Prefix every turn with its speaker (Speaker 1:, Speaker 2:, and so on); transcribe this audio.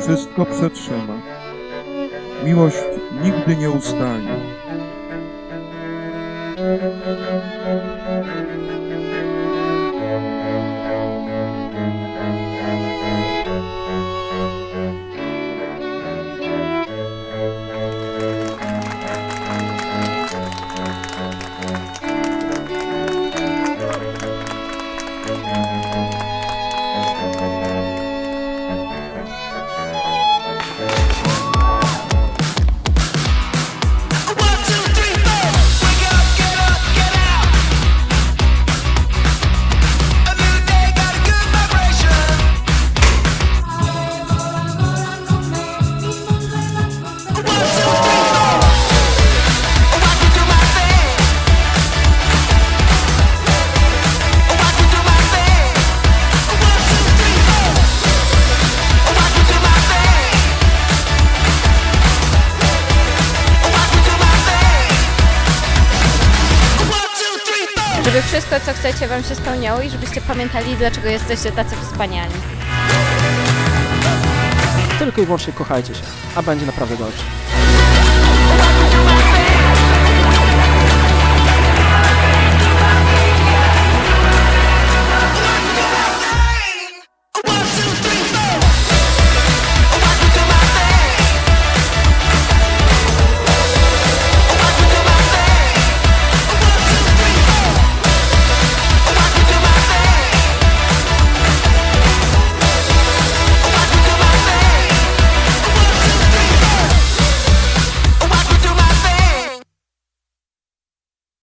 Speaker 1: Wszystko przetrzyma. Miłość nigdy nie ustaje.
Speaker 2: Żeby wszystko, co chcecie, Wam się spełniało i żebyście pamiętali, dlaczego jesteście tacy wspaniali.
Speaker 3: Tylko i wyłącznie kochajcie się, a będzie naprawdę dobrze.